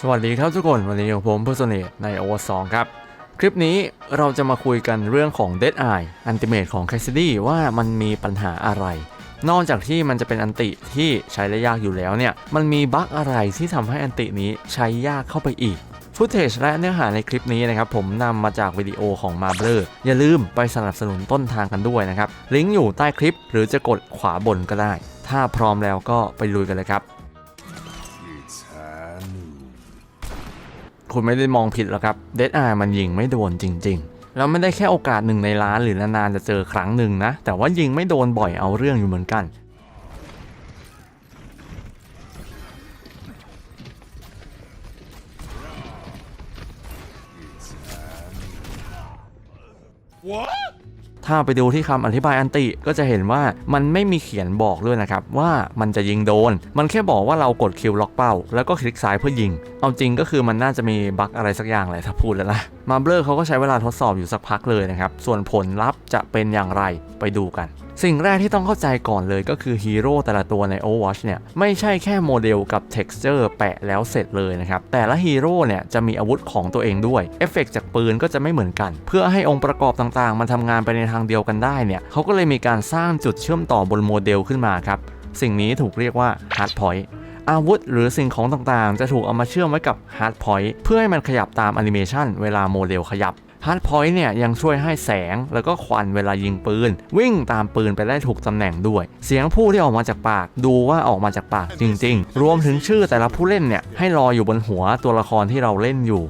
สวัสดีครับทุกคน วันนี้อยู่ผมพุทธเสน่ในโอวสองครับ คลิปนี้เราจะมาคุยกันเรื่องของ Dead Eye อันติเมตของ c a s s i d y ว่ามันมีปัญหาอะไร นอกจากที่มันจะเป็นอันติที่ใช้ได้ยากอยู่แล้วเนี่ย มันมีบั๊กอะไรที่ทำให้อันตินี้ใช้ยากเข้าไปอีกฟุตเทจและเนื้อหาในคลิปนี้นะครับผมนำมาจากวิดีโอของ m a r b l e อย่าลืมไปสนับสนุนต้นทางกันด้วยนะครับ ลิงก์อยู่ใต้คลิปหรือจะกดขวาบนก็ได้ ถ้าพร้อมแล้วก็ไปลุยกันเลยครับ คุณไม่ได้มองผิดหรอกครับเดด e มันยิงไม่โดนจริง ๆ แล้วไม่ได้แค่โอกาสหนึ่งในล้านหรือนานๆจะเจอครั้งหนึ่งนะ แต่ว่ายิงไม่โดนบ่อยเอาเรื่องอยู่เหมือนกัน ถ้าไปดูที่คำอธิบายอันติก็จะเห็นว่ามันไม่มีเขียนบอกด้วยนะครับว่ามันจะยิงโดน มันแค่บอกว่าเรากดคิวล็อกเป้า แล้วก็คลิกซ้ายเพื่อยิง เอาจริงก็คือมันน่าจะมีบั๊กอะไรสักอย่างแหละถ้าพูดแล้วนะ มาเบลอเขาก็ใช้เวลาทดสอบอยู่สักพักเลยนะครับ ส่วนผลลัพธ์จะเป็นอย่างไรไปดูกัน สิ่งแรกที่ต้องเข้าใจก่อนเลยก็คือฮีโร่แต่ละตัวใน Overwatch เนี่ย ไม่ใช่แค่โมเดลกับ texture แปะแล้วเสร็จเลยนะครับ แต่ละฮีโร่เนี่ยจะมีอาวุธของตัวเองด้วย เอฟเฟกต์จากปืนก็จะไม่เหมือนกัน เพื่อให้องค์ประกอบต่างๆ มันทำงานไปในทางเดียวกันได้เนี่ยเขาก็เลยมีการสร้างจุดเชื่อมต่อบนโมเดลขึ้นมาครับสิ่งนี้ถูกเรียกว่า hard point อาวุธหรือสิ่งของต่างๆ จะถูกเอามาเชื่อมไว้กับ hard point เพื่อให้มันขยับตามแอนิเมชันเวลาโมเดลขยับฮาร์ดพอยต์เนี่ยยังช่วยให้แสงแล้วก็ควันเวลายิงปืน วิ่งตามปืนไปได้ถูกตำแหน่งด้วย เสียงพูดที่ออกมาจากปาก ดูว่าออกมาจากปากจริง ๆ รวมถึงชื่อแต่ละผู้เล่นเนี่ยให้รออยู่บนหัวตัวละครที่เราเล่นอยู่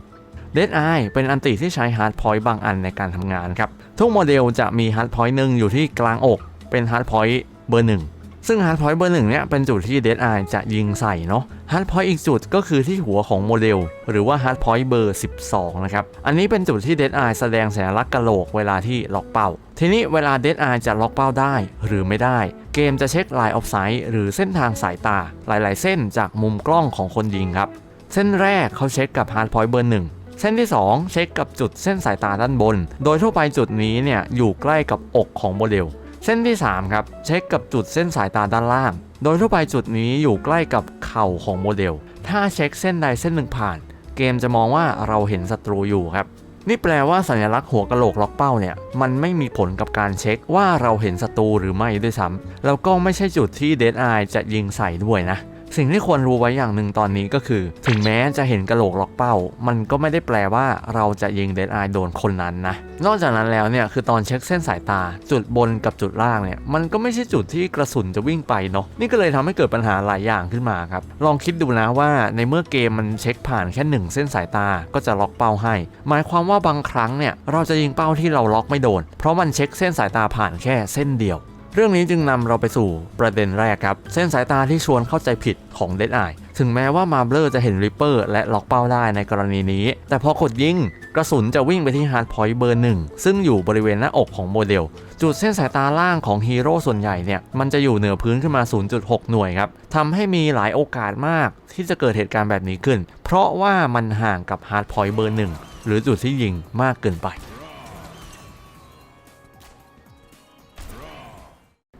Dead Eye เป็นอันติที่ใช้ฮาร์ดพอยต์บางอันในการทำงานครับทุกโมเดลจะมีฮาร์ดพอยต์หนึ่งอยู่ที่กลางอก เป็นฮาร์ดพอยต์เบอร์หนึ่ง ซึ่งฮาร์ดพอยต์เบอร์หนึ่งเนี่ยเป็นจุดที่ Dead Eye จะยิงใส่เนาะฮาร์ดพอยต์อีกจุดก็คือที่หัวของโมเดล หรือว่าฮาร์ดพอยต์เบอร์12 นะครับ อันนี้เป็นจุดที่ Dead Eye แสดงสัญลักษณ์กะโหลกเวลาที่ล็อกเป้า ทีนี้เวลา Dead Eye จะล็อกเป้าได้หรือไม่ได้ เกมจะเช็ค Line of Sight หรือเส้นทางสายตา หลาย ๆ เส้นจากมุมกล้องของคนยิงครับเส้นแรกเขาเช็คกับฮาร์ดพอยต์เบอร์หนึ่งเส้นที่ 2 เช็คกับจุดเส้นสายตาด้านบน โดยทั่วไปจุดนี้เนี่ยอยู่ใกล้กับอกของโมเดล เส้นที่ 3 ครับ เช็คกับจุดเส้นสายตาด้านล่าง โดยทั่วไปจุดนี้อยู่ใกล้กับเข่าของโมเดล ถ้าเช็คเส้นใดเส้นหนึ่งผ่าน เกมจะมองว่าเราเห็นศัตรูอยู่ครับ นี่แปลว่าสัญลักษณ์หัวกะโหลกล็อกเป้าเนี่ย มันไม่มีผลกับการเช็คว่าเราเห็นศัตรูหรือไม่ด้วยซ้ำแล้วก็ไม่ใช่จุดที่เดนไอจะยิงใส่ด้วยนะ สิ่งที่ควรรู้ไว้อย่างหนึ่งตอนนี้ก็คือ ถึงแม้จะเห็นกระโหลกล็อกเป้า มันก็ไม่ได้แปลว่าเราจะยิงเดดไอโดนคนนั้นนะ นอกจากนั้นแล้วเนี่ยคือตอนเช็คเส้นสายตา จุดบนกับจุดล่างเนี่ยมันก็ไม่ใช่จุดที่กระสุนจะวิ่งไปเนาะนี่ก็เลยทำให้เกิดปัญหาหลายอย่างขึ้นมาครับลองคิดดูนะว่าในเมื่อเกมมันเช็คผ่านแค่หนึ่งเส้นสายตาก็จะล็อกเป้าให้ หมายความว่าบางครั้งเนี่ยเราจะยิงเป้าที่เราล็อกไม่โดน เพราะมันเช็คเส้นสายตาผ่านแค่เส้นเดียว เรื่องนี้จึงนำเราไปสู่ประเด็นแรกครับ เส้นสายตาที่ชวนเข้าใจผิดของ Dead Eye ถึงแม้ว่ามาเบลอจะเห็นริปเปอร์และล็อกเป้าได้ในกรณีนี้ แต่พอกดยิง กระสุนจะวิ่งไปที่ฮาร์ดพอยต์เบอร์หนึ่งซึ่งอยู่บริเวณหน้าอกของโมเดล จุดเส้นสายตาล่างของฮีโร่ส่วนใหญ่เนี่ย มันจะอยู่เหนือพื้นขึ้นมา 0.6 หน่วยครับทำให้มีหลายโอกาสมากที่จะเกิดเหตุการณ์แบบนี้ขึ้น เพราะว่ามันห่างกับฮาร์ดพอยต์เบอร์หนึ่งหรือจุดที่ยิงมากเกินไป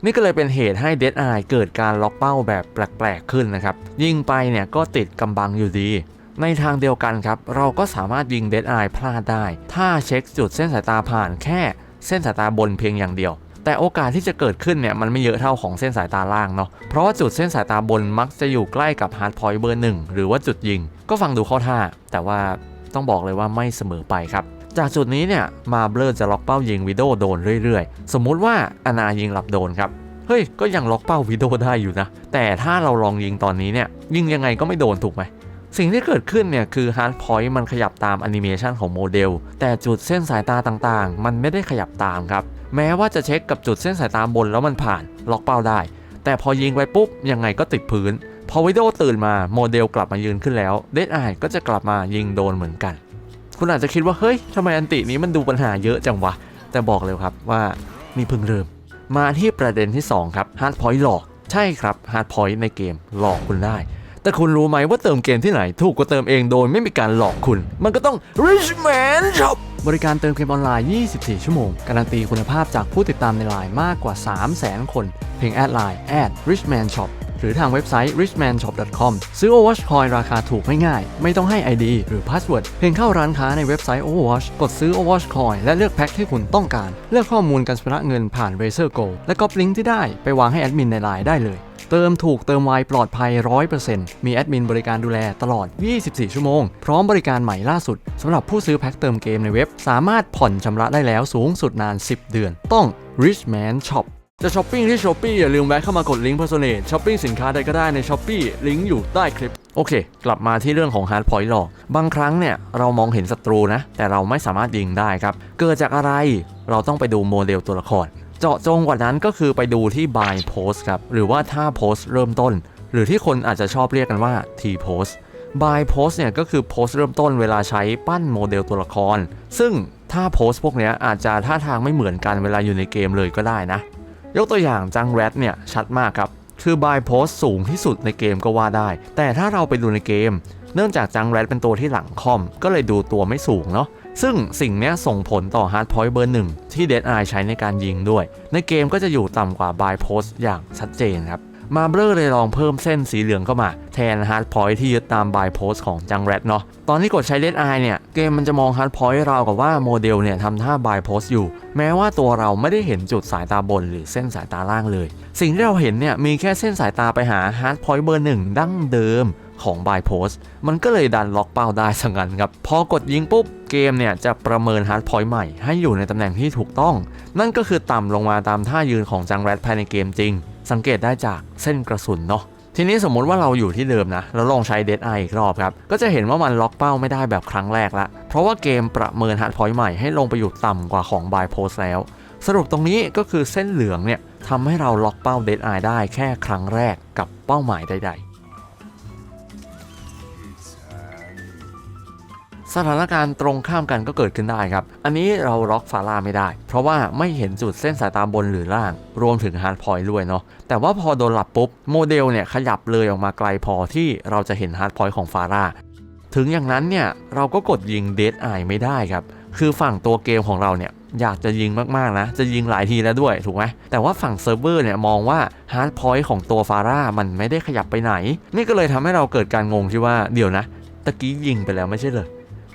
นี่ก็เลยเป็นเหตุให้ Dead Eye เกิดการล็อกเป้าแบบแปลกๆขึ้นนะครับ ยิงไปเนี่ยก็ติดกำบังอยู่ดี ในทางเดียวกันครับ เราก็สามารถยิง Dead Eye พลาดได้ ถ้าเช็คจุดเส้นสายตาผ่านแค่เส้นสายตาบนเพียงอย่างเดียว แต่โอกาสที่จะเกิดขึ้นเนี่ยมันไม่เยอะเท่าของเส้นสายตาล่างเนาะเพราะว่าจุดเส้นสายตาบนมักจะอยู่ใกล้กับฮาร์ดพอยต์เบอร์หนึ่งหรือว่าจุดยิง ก็ฟังดูเข้าท่า แต่ว่าต้องบอกเลยว่าไม่เสมอไปครับ จากจุดนี้เนี่ยมาเบลอจะล็อกเป้ายิงวิโอโดนเรื่อยๆ สมมุติว่าอนายิงหลับโดนครับเฮ้ยก็ยังล็อกเป้าวิโอได้อยู่นะ แต่ถ้าเราลองยิงตอนนี้เนี่ยยิงยังไงก็ไม่โดนถูกไหมสิ่งที่เกิดขึ้นเนี่ยคือฮาร์ดพอยต์มันขยับตามแอนิเมชันของโมเดล แต่จุดเส้นสายตาต่างๆ มันไม่ได้ขยับตามครับ แม้ว่าจะเช็คกับจุดเส้นสายตาบนแล้วมันผ่านล็อกเป้าได้ แต่พอยิงไปปุ๊บยังไงก็ติดพื้น พอวิดีโอตื่นมาโมเดลกลับมายืนขึ้นแล้วเดดไอก็จะกลับมายิงโดนเหมือนกัน คุณอาจจะคิดว่าเฮ้ยทำไมอันตินี้มันดูปัญหาเยอะจังวะ แต่บอกเลยครับว่านี่เพิ่งเริ่ม มาที่ประเด็นที่ 2 ครับฮาร์ดพอยต์หลอก ใช่ครับฮาร์ดพอยต์ในเกมหลอกคุณได้ แต่คุณรู้ไหมว่าเติมเกมที่ไหน ถูกกว่าเติมเองโดยไม่มีการหลอกคุณ มันก็ต้อง Rich Man Shop บริการเติมเกมออนไลน์ 24 ชั่วโมง การันตีคุณภาพจากผู้ติดตามในไลน์มากกว่า 300,000 คน เพียงแอดไลน์ Richman Shop หรือทางเว็บไซต์ richmanshop.com ซื้อ Overwatch Coin ราคาถูกไม่ง่าย ไม่ต้องให้ ID หรือ Password เพียงเข้าร้านค้าในเว็บไซต์ Overwatch กดซื้อ Overwatch Coin และเลือกแพ็คที่คุณต้องการ เลือกข้อมูลการชำระเงินผ่าน Razer Go และก๊อปลิงก์ที่ได้ไปวางให้แอดมินในไลน์ได้เลยเติมถูกเติมไวปลอดภัย 100%มีแอดมินบริการดูแลตลอด 24 ชั่วโมง พร้อมบริการใหม่ล่าสุด สำหรับผู้ซื้อแพ็คเติมเกมในเว็บ สามารถผ่อนชำระได้แล้วสูงสุดนาน 10 เดือน ต้อง Richman Shop จะช้อปปิ้งที่ช้อปปี้อย่าลืมแวะเข้ามากดลิงก์ Personate ช้อปปิ้งสินค้าใดก็ได้ในช้อปปี้ลิงก์อยู่ใต้คลิป โอเค กลับมาที่เรื่องของ Hard Point หรอกบางครั้งเนี่ย เรามองเห็นศัตรูนะ แต่เราไม่สามารถยิงได้ครับ เกิดจากอะไรเราต้องไปดูโมเดลตัวละคร เจาะจงกว่านั้นก็คือไปดูที่ by post ครับ หรือว่าท่าโพสเริ่มต้น หรือที่คนอาจจะชอบเรียกกันว่า T post by post เนี่ยก็คือโพสเริ่มต้นเวลาใช้ปั้นโมเดลตัวละคร ซึ่งท่าโพสพวกนี้อาจจะท่าทางไม่เหมือนกันเวลาอยู่ในเกมเลยก็ได้นะ ยกตัวอย่างจังแรดเนี่ยชัดมากครับ คือบายโพสสูงที่สุดในเกมก็ว่าได้ แต่ถ้าเราไปดูในเกม เนื่องจากจังแรดเป็นตัวที่หลังคอม ก็เลยดูตัวไม่สูงเนาะซึ่งสิ่งนี้ส่งผลต่อฮาร์ดพอยต์เบอร์หนึ่งที่เดดไอใช้ในการยิงด้วย ในเกมก็จะอยู่ต่ำกว่าบายโพสอย่างชัดเจนครับ มาเบลอเลยลองเพิ่มเส้นสีเหลืองเข้ามา แทนฮาร์ดพอยต์ที่ยึดตามบายโพสของจังแรดเนาะตอนที่กดใช้เลดไอเนี่ยเกมมันจะมองฮาร์ดพอยต์รากับว่าโมเดลเนี่ยทำท่าบายโพสอยู่ แม้ว่าตัวเราไม่ได้เห็นจุดสายตาบนหรือเส้นสายตาล่างเลย สิ่งที่เราเห็นเนี่ยมีแค่เส้นสายตาไปหาฮาร์ดพอยต์เบอร์หนึ่งดั้งเดิมของบายโพสมันก็เลยดันล็อกเป้าได้สังกันครับ พอกดยิงปุ๊บ เกมเนี่ยจะประเมินฮาร์ดพอยต์ใหม่ให้อยู่ในตำแหน่งที่ถูกต้อง นั่นก็คือต่ำลงมาตามท่ายืนของจังแรดภายในเกมจริง สังเกตได้จากเส้นกระสุนเนาะทีนี้สมมติว่าเราอยู่ที่เดิมนะ แล้วลองใช้เดดไออีกรอบครับ ก็จะเห็นว่ามันล็อกเป้าไม่ได้แบบครั้งแรกละ เพราะว่าเกมประเมินฮาร์ดพอยต์ใหม่ให้ลงไปอยู่ต่ำกว่าของบายโพสแล้ว สรุปตรงนี้ก็คือเส้นเหลืองเนี่ยทำให้เราล็อกเป้าเดดไอได้แค่ครั้งแรกกับเป้าหมายใดๆ สถานการณ์ตรงข้ามกันก็เกิดขึ้นได้ครับ อันนี้เราล็อกฟาร่าไม่ได้ เพราะว่าไม่เห็นจุดเส้นสายตาบนหรือล่าง รวมถึงฮาร์ดพอยต์ด้วยเนาะ แต่ว่าพอโดนหลับปุ๊บ โมเดลเนี่ยขยับเลยออกมาไกลพอที่เราจะเห็นฮาร์ดพอยต์ของฟาร่า ถึงอย่างนั้นเนี่ยเราก็กดยิงเด d ไอไม่ได้ครับ คือฝั่งตัวเกมของเราเนี่ยอยากจะยิงมากๆนะ จะยิงหลายทีแล้วด้วยถูกไหม แต่ว่าฝั่งเซิร์ฟเวอร์เนี่ยมองว่าฮาร์ดพอยต์ของตัวฟาร่ามันไม่ได้ขยับไปไหน นี่ก็เลยทำให้เราเกิดการงงที่ว่าเดี๋ยวนะ ตะกี้ยิงไปแล้วไม่ใช่เลย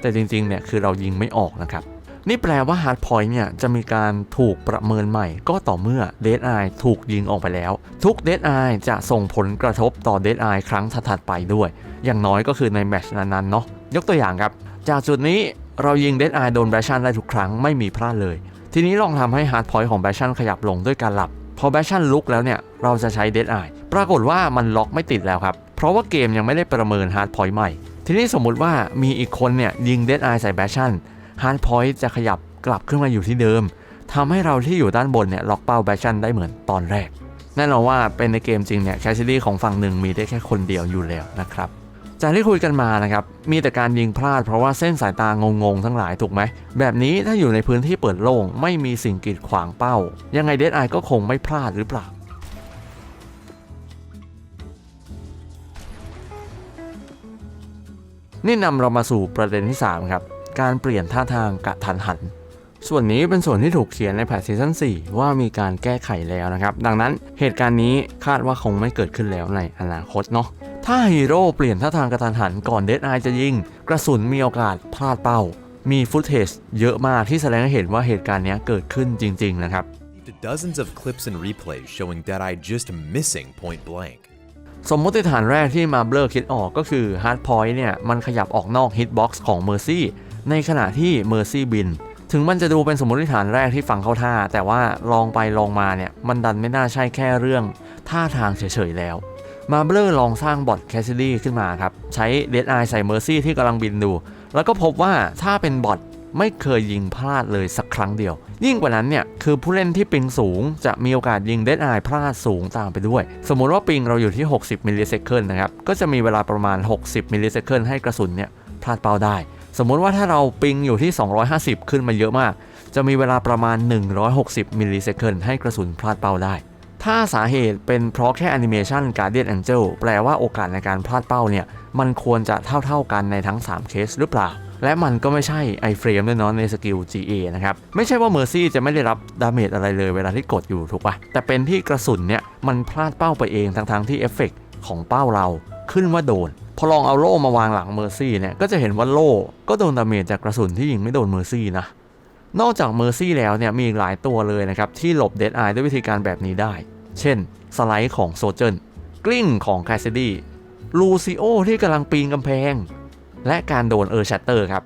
แต่จริงๆเนี่ยคือเรายิงไม่ออกนะครับ นี่แปลว่า Hard Point เนี่ยจะมีการถูกประเมินใหม่ ก็ต่อเมื่อ Dead Eye ถูกยิงออกไปแล้ว ทุก Dead Eye จะส่งผลกระทบต่อ Dead Eye ครั้งถัดไปด้วย อย่างน้อยก็คือในแมชนั้นๆเนาะยกตัวอย่างครับ จากจุดนี้เรายิง Dead Eye โดนแบชชันได้ทุกครั้งไม่มีพลาดเลย ทีนี้ลองทำให้ Hard Point ของแบชชันขยับลงด้วยการหลับพอแบชชันลุกแล้วเนี่ยเราจะใช้ Dead Eye ปรากฏว่ามันล็อกไม่ติดแล้วครับเพราะว่าเกมยังไม่ได้ประเมิน Hard Point ใหม่ ทีนี้สมมุติว่ามีอีกคนเนี่ยยิงเด d ไอใส่แบชชั่นฮาร์ดพอยต์จะขยับกลับขึ้นมาอยู่ที่เดิมทำให้เราที่อยู่ด้านบนเนี่ยล็อกเป้าแบชชั่นได้เหมือนตอนแรก แน่นอนว่าเป็นในเกมจริงเนี่ยแคชซิลี่ของฝั่งหนึ่งมีได้แค่คนเดียวอยู่แล้วนะครับจากที่คุยกันมานะครับ มีแต่การยิงพลาดเพราะว่าเส้นสายตางงๆทั้งหลายถูกไหม แบบนี้ถ้าอยู่ในพื้นที่เปิดโล่งไม่มีสิ่งกีดขวางเป้า ยังไงเด d ไอก็คงไม่พลาดหรือเปล่า นี่นำเรามาสู่ประเด็นที่ 3 ครับ การเปลี่ยนท่าทางกะทันหัน ส่วนนี้เป็นส่วนที่ถูกเขียนในแพทซีซั่น4 ว่ามีการแก้ไขแล้วนะครับ ดังนั้นเหตุการณ์นี้คาดว่าคงไม่เกิดขึ้นแล้วในอนาคตเนาะถ้าฮีโร่เปลี่ยนท่าทางกระทันหันก่อนเด d ไอจะยิง กระสุนมีโอกาสพลาดเป้า มีฟุตเทจเยอะมากที่แสดงให้เห็นว่าเหตุการณ์นี้เกิดขึ้นจริง ๆ นะครับ to dozens of clips and replays showing Deadeye just missing point blank. สมมติฐานแรกที่มาเบลอคิดออกก็คือ Hard Point เนี่ยมันขยับออกนอก Hitbox ของ Mercy ในขณะที่ Mercy บิน ถึงมันจะดูเป็นสมมติฐานแรกที่ฟังเข้าท่า แต่ว่าลองไปลองมาเนี่ยมันดันไม่น่าใช่แค่เรื่องท่าทางเฉยๆแล้วมาเบลอลองสร้างบอทแคสซิลี่ขึ้นมาครับ ใช้ Dead Eye ใส่ Mercy ที่กำลังบินดู แล้วก็พบว่าถ้าเป็นบอท ไม่เคยยิงพลาดเลยสักครั้งเดียว ยิ่งกว่านั้นเนี่ยคือผู้เล่นที่ปิงสูง จะมีโอกาสยิงเด d ไอพลาดสูงตามไปด้วย สมมุติว่าปิงเราอยู่ที่ 60มิลลิเซคันนะครับ ก็จะมีเวลาประมาณ 60มิลลิเซคันให้กระสุนเนี่ยพลาดเป้าได้ สมมุติว่าถ้าเราปิงอยู่ที่ 250 ขึ้นมาเยอะมาก จะมีเวลาประมาณ 160มิลลิเซคันให้กระสุนพลาดเป้าได้ถ้าสาเหตุเป็นเพราะแค่แอนิเมชัน Guardian Angel แปลว่าโอกาสในการพลาดเป้าเนี่ย มันควรจะเท่าๆกันในทั้ง 3 เคสหรือเปล่า และมันก็ไม่ใช่ไอเฟรมด้วยเนาะในสกิล GA นะครับ ไม่ใช่ว่าเมอร์ซี่จะไม่ได้รับดาเมจอะไรเลยเวลาที่กดอยู่ถูกปะแต่เป็นที่กระสุนเนี่ย มันพลาดเป้าไปเองทั้งๆที่เอฟเฟกต์ของเป้าเราขึ้นว่าโดน พอลองเอาโล่มาวางหลังเมอร์ซี่เนี่ย ก็จะเห็นว่าโล่ก็โดนดาเมจจากกระสุนที่ยิงไม่โดนเมอร์ซี่นะนอกจากเมอร์ซี่แล้วเนี่ยมีอีกหลายตัวเลยนะครับ ที่หลบเดดไอด้วยวิธีการแบบนี้ได้ เช่น สไลด์ของโซเจนกลิ้งของแคสซิดี้ลูซิโอที่กำลังปีนกำแพง และการโดนเออร์ชัตเตอร์ครับ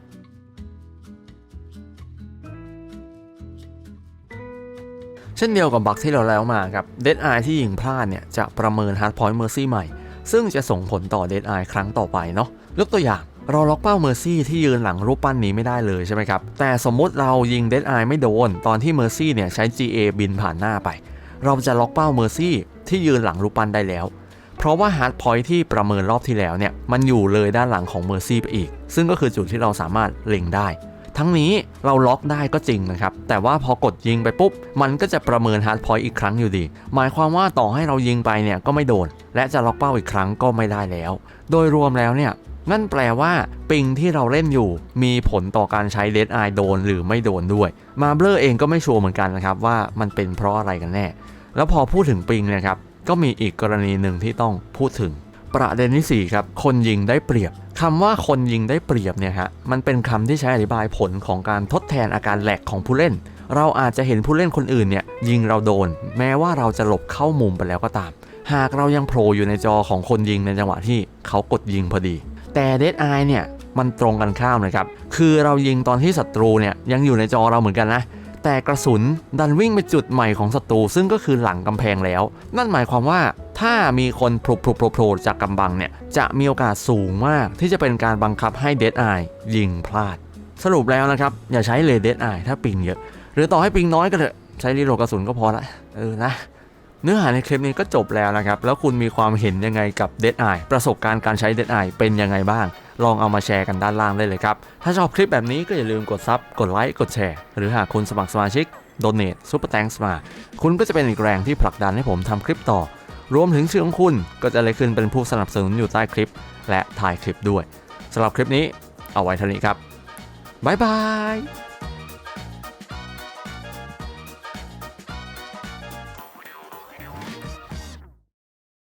เช่นเดียวกับบัคที่เราแล้วมาครับเดดไอที่ยิงพลาดเนี่ยจะประเมินฮาร์ดพอยต์เมอร์ซี่ใหม่ ซึ่งจะส่งผลต่อเดดไอครั้งต่อไปเนาะยกตัวอย่างเราล็อกเป้าเมอร์ซี่ที่ยืนหลังรูปปั้นนี้ไม่ได้เลยใช่ไหมครับ แต่สมมุติเรายิงเดดไอไม่โดน ตอนที่เมอร์ซี่เนี่ยใช้ GA บินผ่านหน้าไป เราจะล็อกเป้าเมอร์ซี่ที่ยืนหลังรูปปั้นได้แล้ว เพราะว่าฮาร์ดพอยต์ที่ประเมินรอบที่แล้วเนี่ยมันอยู่เลยด้านหลังของเมอร์ซี่ไปอีก ซึ่งก็คือจุดที่เราสามารถเล็งได้ ทั้งนี้เราล็อกได้ก็จริงนะครับ แต่ว่าพอกดยิงไปปุ๊บ มันก็จะประเมินฮาร์ดพอยต์อีกครั้งอยู่ดี หมายความว่าต่อให้เรายิงไปเนี่ยก็ไม่โดน และจะล็อกเป้าอีกครั้งก็ไม่ได้แล้ว โดยรวมแล้วเนี่ยนั่นแปลว่าปิงที่เราเล่นอยู่ มีผลต่อการใช้เดดไอโดนหรือไม่โดนด้วย มาเบลอเองก็ไม่ชัวร์เหมือนกันนะครับว่ามันเป็นเพราะอะไรกันแน่ แล้วพอพูดถึงปิงเนะครับ ก็มีอีกกรณีหนึ่งที่ต้องพูดถึง ประเด็นที่4ครับคนยิงได้เปรียบคำว่าคนยิงได้เปรียบเนี่ยฮะมันเป็นคำที่ใช้อธิบายผลของการทดแทนอาการแหลกของผู้เล่น เราอาจจะเห็นผู้เล่นคนอื่นเนี่ยยิงเราโดน แม้ว่าเราจะหลบเข้ามุมไปแล้วก็ตาม หากเรายังโผล่อยู่ในจอของคนยิงในจังหวะที่เขากดยิงพอดี แต่เดดไอเนี่ยมันตรงกันข้ามเลยครับ คือเรายิงตอนที่ศัตรูเนี่ยยังอยู่ในจอเราเหมือนกันนะ แต่กระสุนดันวิ่งไปจุดใหม่ของศัตรูซึ่งก็คือหลังกำแพงแล้ว นั่นหมายความว่าถ้ามีคนโผล่โผล่โผล่จากกำบังเนี่ย จะมีโอกาสสูงมากที่จะเป็นการบังคับให้เดดไอยิงพลาด สรุปแล้วนะครับ อย่าใช้เลเดดไอถ้าปิงเยอะ หรือต่อให้ปิงน้อยก็เถอะใช้รีโหลดกระสุนก็พอละเออนะ เนื้อหาในคลิปนี้ก็จบแล้วนะครับ แล้วคุณมีความเห็นยังไงกับ Dead Eye ประสบการณ์การใช้ Dead Eye เป็นยังไงบ้าง ลองเอามาแชร์กันด้านล่างได้เลยครับ ถ้าชอบคลิปแบบนี้ก็อย่าลืมกดซับกดไลค์กดแชร์ หรือหากคุณสมัครสมาชิก Donate Super Thanks มา คุณก็จะเป็นอีกแรงที่ผลักดันให้ผมทำคลิปต่อ รวมถึงชื่อของคุณก็จะเลยขึ้นเป็นผู้สนับสนุนอยู่ใต้คลิป และถ่ายคลิปด้วยสำหรับคลิปนี้เอาไว้เท่านี้ครับบ๊ายบาย